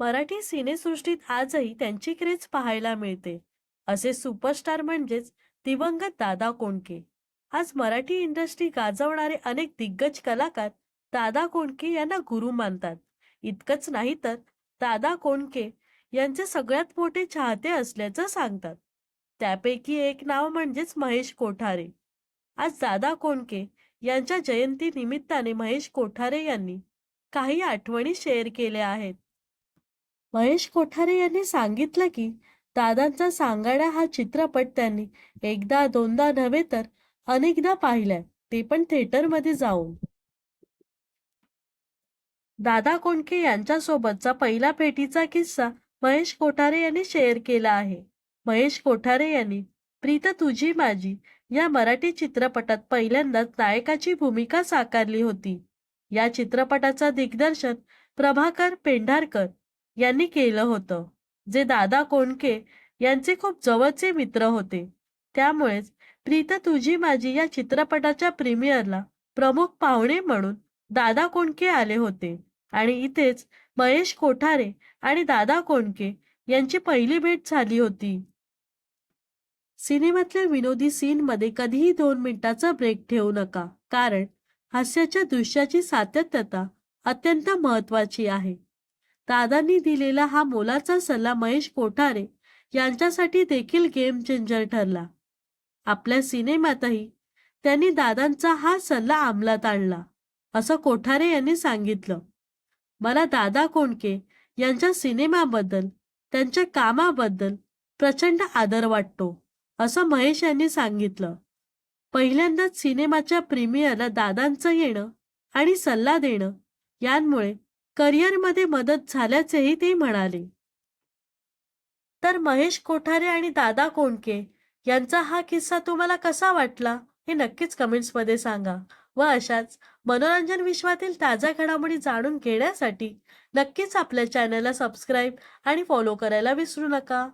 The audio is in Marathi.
मराठी सिनेसृष्टीत आजही त्यांची क्रेज पाहायला मिळते. असे सुपरस्टार म्हणजेच दिवंगत दादा कोंडके. आज मराठी इंडस्ट्री गाजवणारे अनेक दिग्गज कलाकार दादा कोंडके यांना गुरु मानतात. इतकंच नाही तर दादा कोंडके यांचे सगळ्यात मोठे चाहते असल्याचं सांगतात. त्यापैकी एक नाव म्हणजेच महेश कोठारे. आज दादा कोंडके यांच्या जयंती निमित्ताने महेश कोठारे यांनी काही आठवणी शेअर केल्या आहेत. महेश कोठारे यांनी सांगितलं की दादांचा सांगाडा हा चित्रपट त्यांनी एकदा दोनदा नव्हे तर अनेकदा पाहिलाय. ते पण थिएटरमध्ये जाऊन. दादा कोंडके यांच्यासोबतचा पहिला भेटीचा किस्सा महेश कोठारे यांनी शेअर केला आहे. महेश कोठारे यांनी प्रीत तुझी माझी या मराठी चित्रपटात पहिल्यांदाच नायकाची भूमिका साकारली होती. या चित्रपटाचा दिग्दर्शन प्रभाकर पेंढारकर यांनी केलं होतं. जे दादा कोंडके यांचे खूप जवळचे मित्र होते. त्यामुळेच प्रीत तुझी माझी या चित्रपटाच्या प्रीमियरला प्रमुख पाहुणे म्हणून दादा कोंडके आले होते. आणि इथेच महेश कोठारे आणि दादा कोंडके यांची पहिली भेट झाली होती. सिनेमातल्या विनोदी सीनमध्ये कधीही दोन मिनिटाचा ब्रेक ठेवू नका. कारण हास्याच्या दृश्याची सातत्यता अत्यंत महत्वाची आहे. दादांनी दिलेला हा मोलाचा सल्ला महेश कोठारे यांच्यासाठी देखील गेम चेंजर ठरला. आपल्या सिनेमातही त्यांनी दादांचा हा सल्ला अंमलात आणला असं कोठारे यांनी सांगितलं. मला दादा कोंडके यांच्या सिनेमाबद्दल त्यांच्या कामाबद्दल प्रचंड आदर वाटतो असं महेश यांनी सांगितलं. पहिल्यांदाच सिनेमाच्या प्रीमियरला दादांचं येणं आणि सल्ला देणं यांमुळे करिअरमध्ये मदत झाल्याचेही ते म्हणाले. तर महेश कोठारे आणि दादा कोंडके यांचा हा किस्सा तुम्हाला कसा वाटला? हे नक्कीच कमेंट्समध्ये सांगा. व अशाच मनोरंजन विश्वातील ताज्या घडामोडी जाणून घेण्यासाठी नक्कीच आपल्या चॅनलला सबस्क्राईब आणि फॉलो करायला विसरू नका.